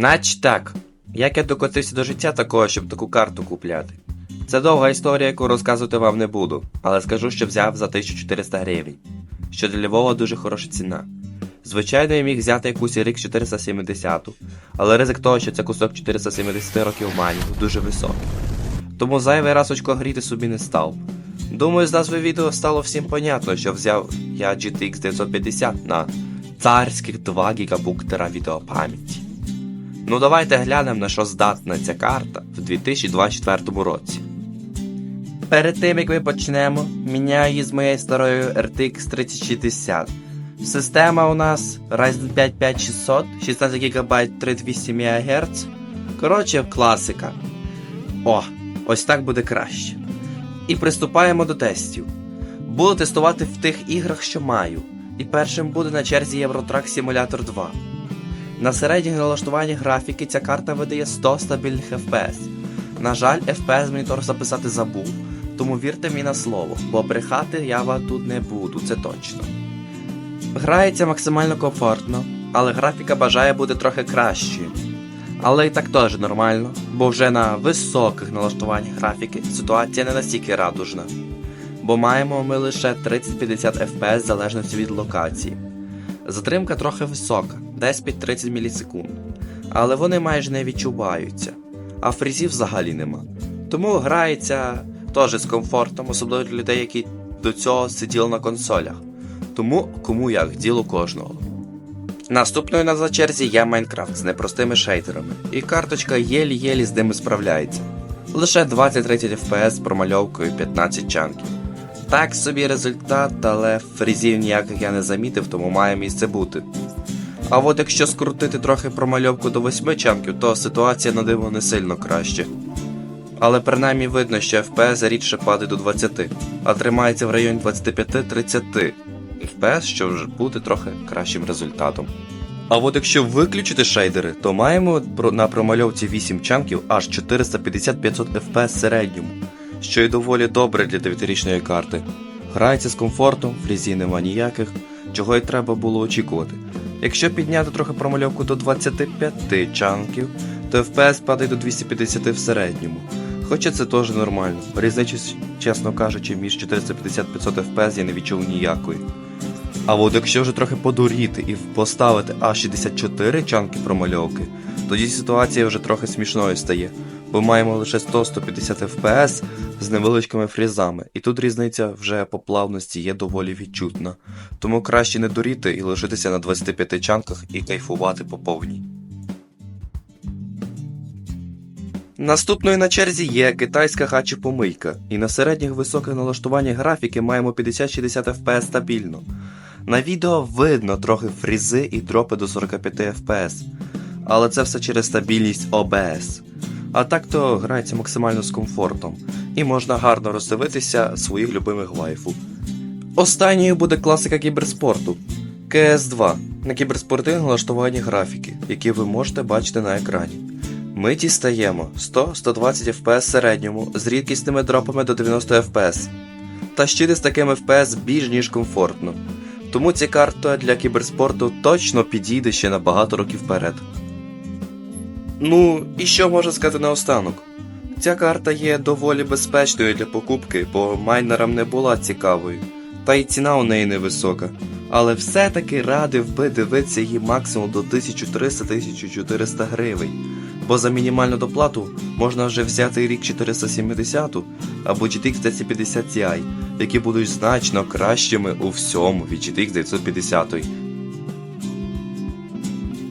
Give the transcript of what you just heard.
Нач так. Як я докотився до життя такого, щоб таку карту купляти? Це довга історія, яку розказувати вам не буду, але скажу, що взяв за 1400 гривень. Що для Львова дуже хороша ціна. Звичайно, я міг взяти якусь рік 470, але ризик того, що це кусок 470 років манів, дуже високий. Тому зайвий раз очко гріти собі не став. Думаю, з назви відео стало всім понятно, що взяв я GTX 950 на царських 2 гігабуктера відеопам'яті. Ну давайте глянемо на що здатна ця карта в 2024 році. Перед тим як ми почнемо, міняю її з моєю старою RTX 3060. Система у нас Ryzen 5 5600, 16 ГБ 38 МГц. Коротше, класика. О, ось так буде краще. І приступаємо до тестів. Буду тестувати в тих іграх, що маю. І першим буде на черзі Eurotrack Simulator 2. На середніх налаштуваннях графіки ця карта видає 100 стабільних FPS. На жаль, FPS монітор записати забув, тому вірте мені на слово, бо брехати я вам тут не буду, це точно. Грається максимально комфортно, але графіка бажає бути трохи кращою. Але і так теж нормально, бо вже на високих налаштуваннях графіки ситуація не настільки радужна. Бо маємо ми лише 30-50 FPS залежності від локації. Затримка трохи висока, десь під 30 мілісекунд, але вони майже не відчуваються, а фрізів взагалі нема. Тому грається теж з комфортом, особливо для людей, які до цього сиділи на консолях. Тому кому як діло кожного. Наступною на за черзі є Майнкрафт з непростими шейдерами, і карточка єлі-єлі з ними справляється. Лише 20-30 FPS з промальовкою 15 чанків. Так собі результат, але фрізів ніяких я не замітив, тому має місце бути. А от якщо скрутити трохи промальовку до 8 чанків, то ситуація на диво не сильно краще. Але принаймні видно, що FPS рідше падає до 20, а тримається в районі 25-30 FPS, що вже буде трохи кращим результатом. А от якщо виключити шейдери, то маємо на промальовці 8 чанків аж 450-500 FPS середньому, що й доволі добре для 9-річної карти. Грається з комфортом, фрізі нема ніяких, чого й треба було очікувати. Якщо підняти трохи промальовку до 25 чанків, то FPS падає до 250 в середньому. Хоча це теж нормально. Різниці, чесно кажучи, між 450-500 FPS я не відчув ніякої. А от якщо вже трохи подуріти і поставити аж 64 чанки промальовки, тоді ситуація вже трохи смішною стає, бо маємо лише 100-150 FPS з невеличкими фрізами, і тут різниця вже по плавності є доволі відчутна. Тому краще не дуріти і лишитися на 25 чанках і кайфувати по повній. Наступною на черзі є китайська хачі-помийка, і на середніх високих налаштуваннях графіки маємо 50-60 FPS стабільно. На відео видно трохи фрізи і дропи до 45 FPS, але це все через стабільність OBS. А так то грається максимально з комфортом, і можна гарно роздивитися своїх любимих вайфу. Останньою буде класика кіберспорту CS2 на кіберспортивних налаштуванні графіки, які ви можете бачити на екрані. Ми дістаємо 100-120 FPS середньому з рідкісними дропами до 90 FPS. Та щити з такими FPS більш ніж комфортно. Тому ця карта для кіберспорту точно підійде ще на багато років вперед. Ну, і що можу сказати наостанок? Ця карта є доволі безпечною для покупки, бо майнерам не була цікавою, та й ціна у неї невисока. Але все-таки радив би дивитися її максимум до 1300-1400 гривень, бо за мінімальну доплату можна вже взяти рік 470 або GTX 1050 Ti, які будуть значно кращими у всьому від GTX 950,